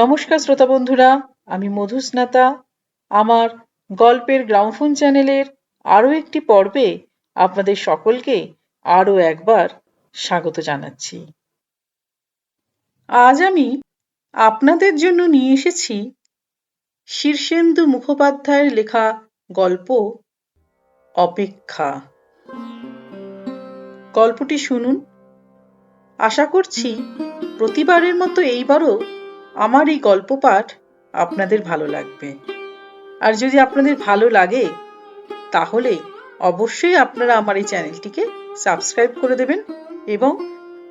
নমস্কার শ্রোতা বন্ধুরা, আমি মধুস্নাতা। আমার গল্পের গ্রামফোন চ্যানেলের আরও একটি পর্বে আপনাদের সকলকে আরও একবার স্বাগত জানাচ্ছি। আজ আমি আপনাদের জন্য নিয়ে এসেছি শীর্ষেন্দু মুখোপাধ্যায়ের লেখা গল্প অপেক্ষা। গল্পটি শুনুন। আশা করছি প্রতিবারের মতো এইবারও আমার এই গল্প পাঠ আপনাদের ভালো লাগবে। আর যদি আপনাদের ভালো লাগে, তাহলে অবশ্যই আপনারা আমার এই চ্যানেলটিকে সাবস্ক্রাইব করে দেবেন এবং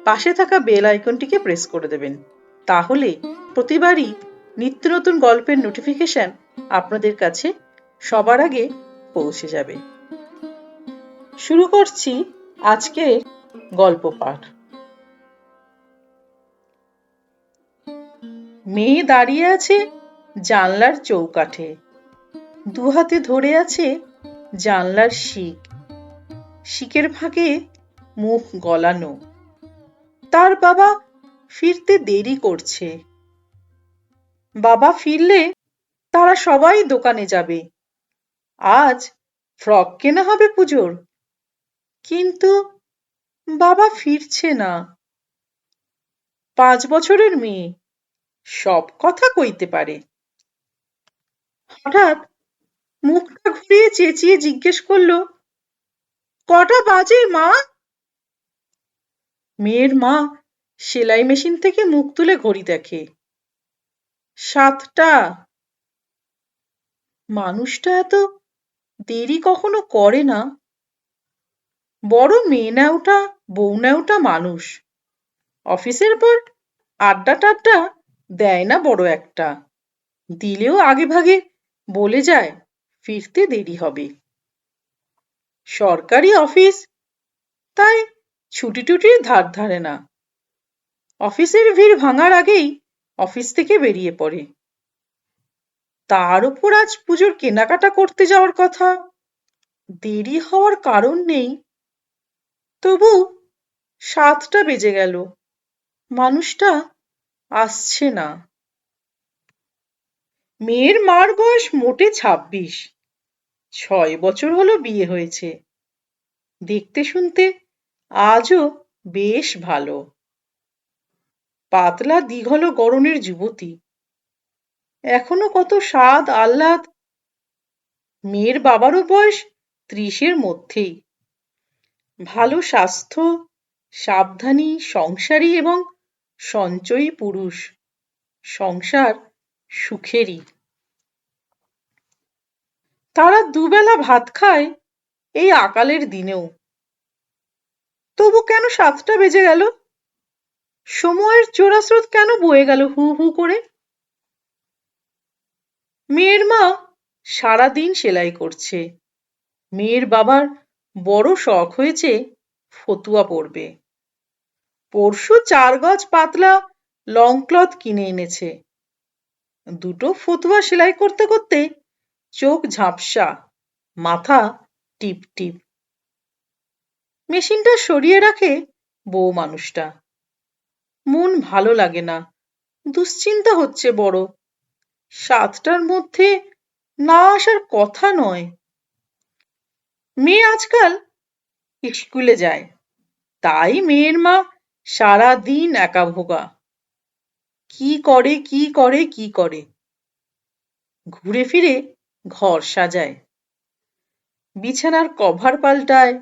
পাশে থাকা বেল আইকনটিকে প্রেস করে দেবেন। তাহলে প্রতিবারই নিত্য নতুন গল্পের নোটিফিকেশন আপনাদের কাছে সবার আগে পৌঁছে যাবে। শুরু করছি আজকের গল্প পাঠ মেয়ে দাঁড়িয়ে আছে জানলার চৌকাঠে। দু হাতে ধরে আছে জানলার শিক। শিকের ফাঁকে মুখ গলানো। তার বাবা ফিরতে দেরি করছে। বাবা ফিরলে তারা সবাই দোকানে যাবে। আজ ফ্রক কেনা হবে পুজোর। কিন্তু বাবা ফিরছে না। পাঁচ বছরের মেয়ে। সব কথা কইতে পারে। হঠাৎ মুখটা ঘুরিয়ে চেঁচিয়ে জিজ্ঞেস করল, কটা বাজে মা? মেয়ের মা সেলাই মেশিন থেকে মুখ তুলে ঘড়ি দেখে। সাতটা। মানুষটা এত দেরি কখনো করে না। বড় মেয়ে নেওটা বউ নেওটা মানুষ। অফিসের পর আড্ডা টাড্ডা দেয় না বড় একটা। দিলেও আগে ভাগে বলে যায়, ফিরতে দেরি হবে। সরকারি অফিস? তাই ছুটি টুটির ধার ধারে না। অফিসের ভিড় ভাঙার আগেই অফিস থেকে বেরিয়ে পড়ে। তার উপর আজ পুজোর কেনাকাটা করতে যাওয়ার কথা। দেরি হওয়ার কারণ নেই। তবু সাতটা বেজে গেল। মানুষটা আসছে না। মেয়ের মার বয়স মোটে ছাব্বিশ। ছয় বছর হলো বিয়ে হয়েছে। দেখতে শুনতে আজও বেশ ভালো। পাতলা দীঘল গরনের যুবতী। এখনও কত স্বাদ আহ্লাদ। মেয়ের বাবারও বয়স ত্রিশের মধ্যেই। ভালো স্বাস্থ্য, সাবধানী, সংসারী এবং সঞ্চয়ী পুরুষ, সংসার সুখেরই। তারা দুবেলা ভাত খায় এই আকালের দিনেও। তবু কেন সাতটা বেজে গেল? সময়ের চোরাস্রোত কেন বয়ে গেল হু হু করে? মেয়ের মা সারাদিন সেলাই করছে। মেয়ের বাবার বড় শখ হয়েছে ফতুয়া পরবে। পরশু চার গজ পাতলা লং ক্লথ কিনে এনেছে। দুটো ফতুয়া সেলাই করতে করতে চোখ ঝাপসা, মাথা টিপ টিপ। মেশিনটা সরিয়ে রাখে বউ মানুষটা। মন ভালো লাগে না, দুশ্চিন্তা হচ্ছে বড়। সাতটার মধ্যে না আসার কথা নয়। মেয়ে আজকাল স্কুলে যায়, তাই মেয়ের মা সারা দিন একা ভোগা। কি করে কি করে কি করে? ঘুরে ফিরে ঘর সাজায়। বিছানার কভার পাল্টায়,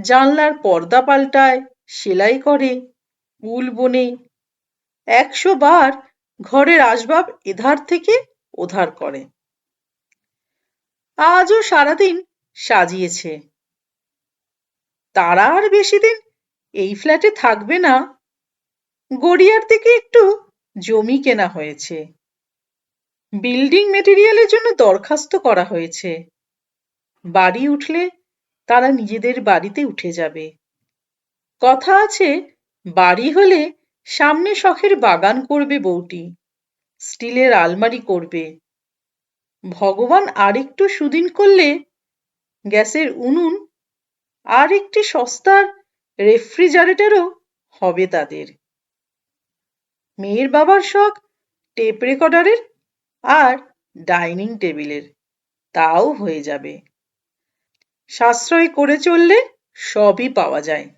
জানলার পর্দা পাল্টায়, সেলাই করে, উল বোনে। একশো বার ঘরের আসবাব এধার থেকে ওধার করে। আজও সারাদিন সাজিয়েছে। তারা আর বেশি দিন এই ফ্ল্যাটে থাকবে না। গড়িয়ার থেকে একটু জমি কেনা হয়েছে। বিল্ডিং মেটেরিয়ালের জন্য দরখাস্ত করা হয়েছে। বাড়ি উঠলে তারা নিজেদের বাড়িতে উঠে যাবে। কথা আছে, বাড়ি হলে সামনে শখের বাগান করবে বউটি, স্টিলের আলমারি করবে। ভগবান আরেকটু সুদিন করলে গ্যাসের উনুন আর একটি সস্তার রেফ্রিজারেটরও হবে তাদের। মেয়ের বাবার শখ টেপ রেকর্ডারের আর ডাইনিং টেবিলের। তাও হয়ে যাবে। সাশ্রয় করে চললে সবই পাওয়া যায়।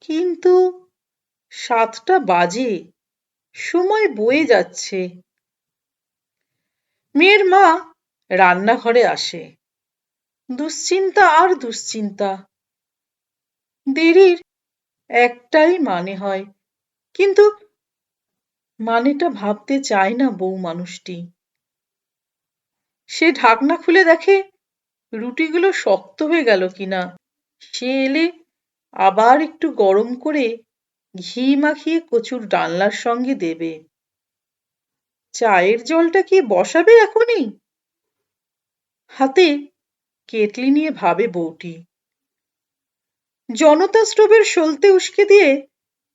কিন্তু সাতটা বাজে, সময় বয়ে যাচ্ছে। মেয়ের মা রান্নাঘরে আসে। দুশ্চিন্তা আর দুশ্চিন্তা। দেরির একটাই মানে হয়। কিন্তু মানেটা ভাবতে চায় না বউ মানুষটি। সে ঢাকনা খুলে দেখে রুটিগুলো শক্ত হয়ে গেল কিনা। সে এলে আবার একটু গরম করে ঘি মাখিয়ে কচুর ডালনার সঙ্গে দেবে। চায়ের জলটা কি বসাবে এখনই? হাতে কেটলি নিয়ে ভাবে বউটি। জনতা স্টোভের সলতে উস্কে দিয়ে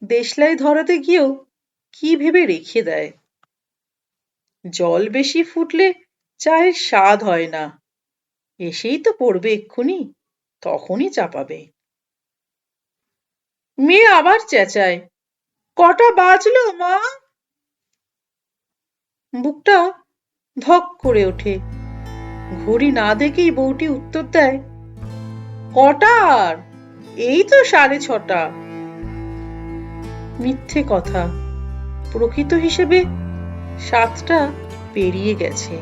দেশলাই ধরাতে গিয়েও কি ভেবে রেখে দেয়? জল বেশি ফুটলে চায়ের স্বাদ হয় না। এসেই তো পড়বে এক্ষুনি, তখনই চাপাবে। মেয়ে আবার চেঁচায়, কটা বাজলো মা? বুকটা ধক করে ওঠে। ঘড়ি না দেখেই বউটি উত্তর দেয়, কটা আর? এই তো সাড়ে ছটা। মিথ্যে কথা। প্রকৃত হিসেবে সাতটা পেরিয়ে গেছে।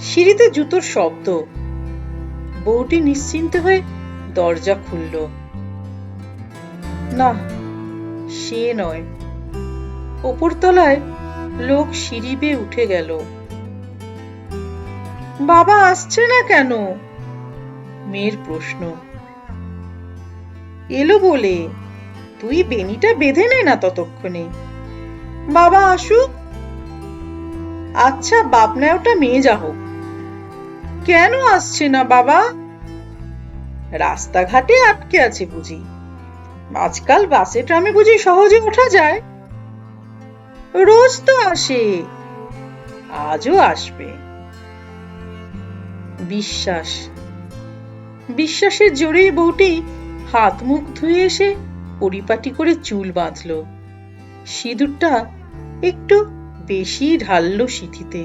সিঁড়িতে জুতোর শব্দ। বউটি নিশ্চিন্ত হয়ে দরজা খুলল। না, সে নয়। ওপরতলায় লোক সিঁড়ি বেয়ে উঠে গেল। বাবা আসছে না কেন? মেয়ের প্রশ্ন। এলো বলে, তুই বেনিটা বেঁধে নে না ততক্ষণে। বাবা, আসুক। আচ্ছা বাপনা ওটা মেয়ে যা হোক। কেন আসছে না বাবা? রাস্তাঘাটে আটকে আছে বুঝি। আজকাল বাসে ট্রামে বুঝি সহজে ওঠা যায়? রোজ তো আসে, আজও আসবে। বিশ্বাস। বিশ্বাসের জোরেই বউটি হাত মুখ ধুয়ে এসে পরিপাটি করে চুল বাঁধল। সিঁদুরটা একটু বেশি ঢালল সিঁথিতে।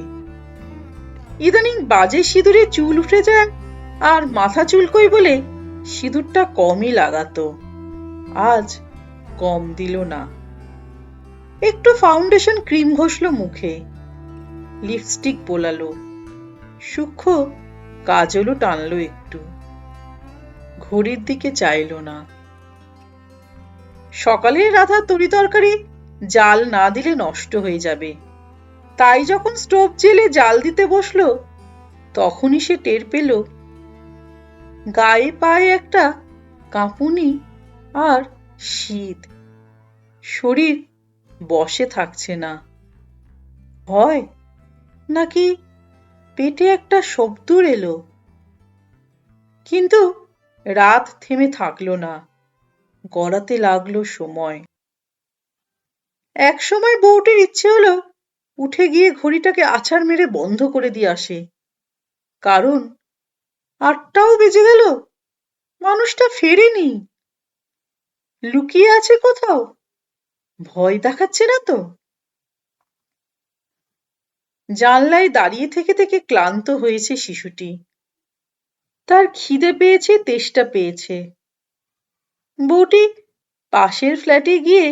ইদানিং বাজে সিঁদুরে চুল উঠে যায় আর মাথা চুলকই বলে সিঁদুরটা কমই লাগাতো। আজ কম দিল না। একটু ফাউন্ডেশন ক্রিম ঘষল মুখে। লিপস্টিক বোলালো। সূক্ষ্ম কাজলও টানলো একটু। ঘড়ির দিকে চাইল না। সকালে রাধা তরি তরকারি জাল না দিলে নষ্ট হয়ে যাবে। তাই যখন স্টোভ জেলে জাল দিতে বসল, তখনই সে টের পেল, গায়ে পায়ে একটা কাঁপুনি আর শীত। শরীর বসে থাকছে না। হয় নাকি পেটে একটা শব্দর এলো? কিন্তু রাত থেমে থাকল না। গড়াতে লাগল সময়। এক সময় বউটির ইচ্ছে হলো উঠে গিয়ে ঘড়িটাকে আছাড় মেরে বন্ধ করে দিয়ে আসে। কারণ আটটাও বেজে গেল, মানুষটা ফেরেনি। লুকিয়ে আছে কোথাও? ভয় দেখাচ্ছে না তো? জানলায় দাঁড়িয়ে থেকে থেকে ক্লান্ত হয়েছে শিশুটি। তার খিদে পেয়েছে, তেষ্টা পেয়েছে। বউটি পাশের ফ্ল্যাটে গিয়ে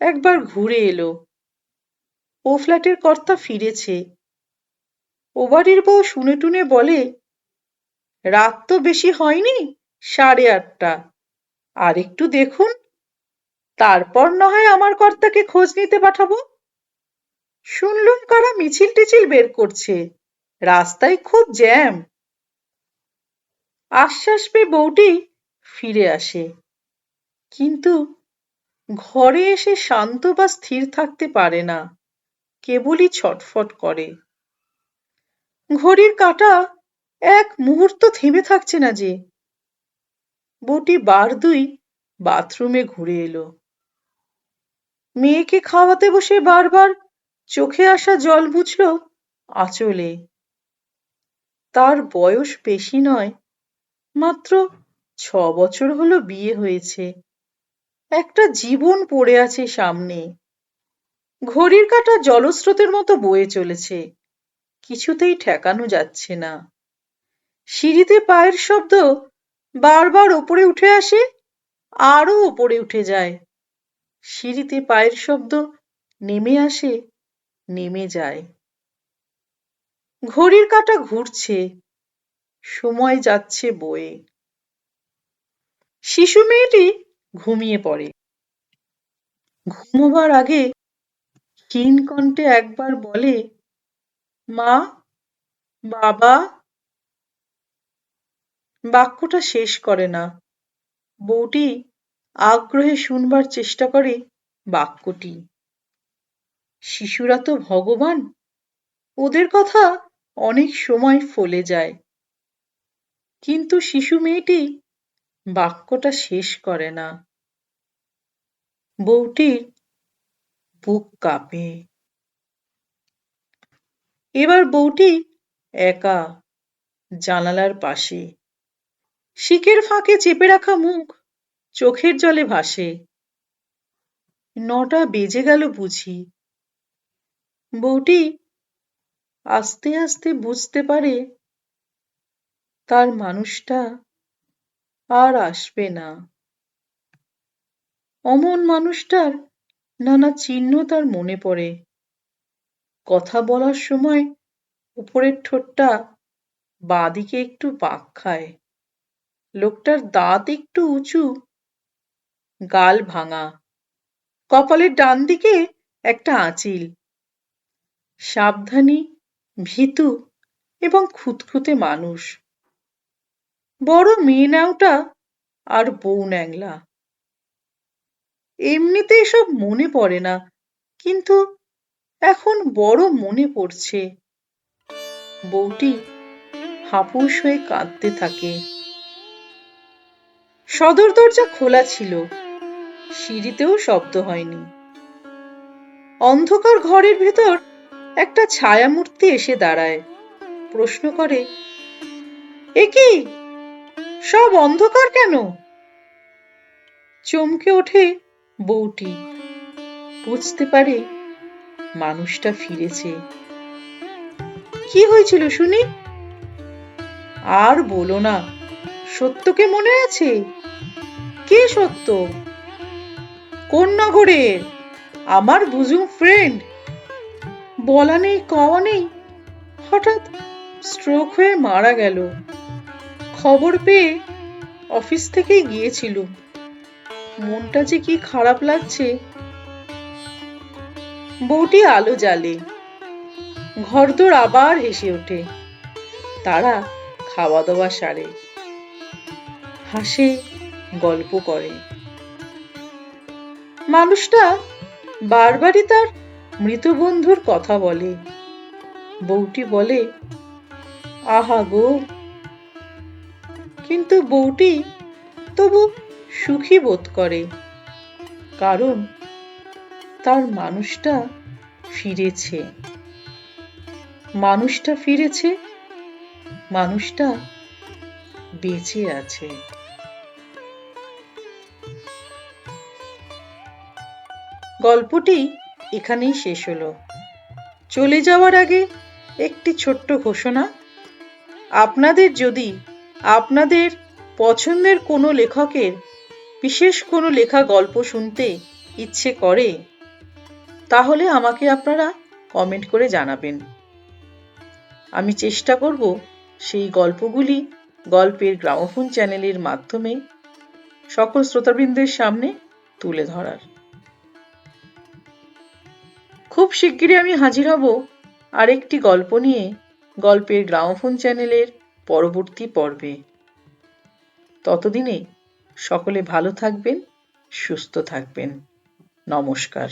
একবার ঘুরে এলো। ও ফ্ল্যাটের কর্তা ফিরেছে। ও বাড়ির বউ শুনে টুনে বলে, রাত তো বেশি হয়নি, সাড়ে আটটা। আর একটু দেখুন, তারপর না হয় আমার কর্তাকে খোঁজ নিতে পাঠাবো। শুনলুম কারা মিছিল টিছিল বের করছে। রাস্তায় খুব জ্যাম। আশ্বাস পেয়ে বউটি ফিরে আসে। কিন্তু ঘরে এসে শান্ত বা স্থির থাকতে পারে না, কেবলই ছটফট করে। ঘড়ির কাঁটা এক মুহূর্ত থেমে থাকছে না যে, বউটি বার দুই বাথরুমে ঘুরে এলো। মেয়েকে খাওয়াতে বসে বারবার চোখে আসা জল বুঝল আঁচলে। তার বয়স বেশি নয় মাত্র ছ বছর হলো বিয়ে হয়েছে। একটা জীবন পড়ে আছে সামনে। ঘড়ির কাঁটা জলস্রোতের মতো বয়ে চলেছে। কিছুতেই ঠেকানো যাচ্ছে না। সিঁড়িতে পায়ের শব্দ বারবার ওপরে উঠে আসে, আরও ওপরে উঠে যায়। সিঁড়িতে পায়ের শব্দ নেমে আসে, নেমে যায়। ঘড়ির কাঁটা ঘুরছে সময় যাচ্ছে বয়ে। শিশু মেয়েটি ঘুমিয়ে পড়ে। ঘুমোবার আগে ক্ষীণ কণ্ঠে একবার বলে, মা, বাবা, বাক্যটা শেষ করে না। বউটি আগ্রহে শুনবার চেষ্টা করে বাক্যটি। শিশুরা তো ভগবান। ওদের কথা অনেক সময় ফলে যায়। কিন্তু শিশু মেয়েটি বাক্যটা শেষ করে না। বউটির বুক কাঁপে। এবার বউটি একা জানালার পাশে। শিকের ফাঁকে চেপে রাখা মুখ চোখের জলে ভাসে। নটা বেজে গেল বুঝি। বউটি আস্তে আস্তে বুঝতে পারে তার মানুষটা আর আসবে না। অমন মানুষটার নানা চিহ্ন তার মনে পড়ে। কথা বলার সময় উপরের ঠোঁটটা বাঁদিকে একটু বাঁক খায়। লোকটার দাঁত একটু উঁচু, গাল ভাঙা। কপালের ডান দিকে একটা আঁচিল। সাবধানী, ভীতু এবং খুঁতখুঁতে মানুষ। বড় মেয়ে ন্যাওটা আর বউ ন্যাংলা। এমনিতে এসব মনে পড়ে না, কিন্তু এখন বড় মনে পড়ছে। বউটি হাপুস হয়ে কাঁদতে থাকে। সদর দরজা খোলা ছিল, সিঁড়িতেও শব্দ হয়নি। অন্ধকার ঘরের ভেতর একটা ছায়ামূর্তি এসে দাঁড়ায়, প্রশ্ন করে, এ কি? সব অন্ধকার কেন? চমকে ওঠে বউটি। বুঝতে পারে মানুষটা ফিরেছে। কি হয়েছিল শুনি? আর বলো না, সত্যকে মনে আছে? কে সত্য? কোন নগরের আমার বুঝুম ফ্রেন্ড বলা নেই, কওয়া নেই। হঠাৎ স্ট্রোক হয়ে মারা গেল। খবর পেয়ে অফিস থেকেই গিয়েছিল। মনটা যে কি খারাপ লাগছে। বউটি আলো জ্বালে। ঘরদোর আবার হেসে ওঠে। তারা খাওয়া দাওয়া সারে। হাসে, গল্প করে। মানুষটা বারবারই তার মৃত বন্ধুর কথা বলে। বউটি বলে, আহা গো কিন্তু বউটি তবু সুখী বোধ করে। কারণ তার মানুষটা ফিরেছে। মানুষটা ফিরেছে, মানুষটা বেঁচে আছে। গল্পটি এখানেই শেষ হলো। চলে যাওয়ার আগে একটি ছোট্ট ঘোষণা। আপনাদের যদি আপনাদের পছন্দের কোনো লেখকের, বিশেষ কোনো লেখা গল্প শুনতে ইচ্ছে করে, তাহলে আমাকে আপনারা কমেন্ট করে জানাবেন। আমি চেষ্টা করব সেই গল্পগুলি গল্পের গ্রামোফোন চ্যানেলের মাধ্যমে সকল শ্রোতাবৃন্দের সামনে তুলে ধরার। খুব শিগগিরই আমি হাজির হব আরেকটি গল্প নিয়ে গল্পের গ্রামোফোন চ্যানেলের পরবর্তী পর্বে। ততদিনে সকলে ভালো থাকবেন সুস্থ থাকবেন। নমস্কার।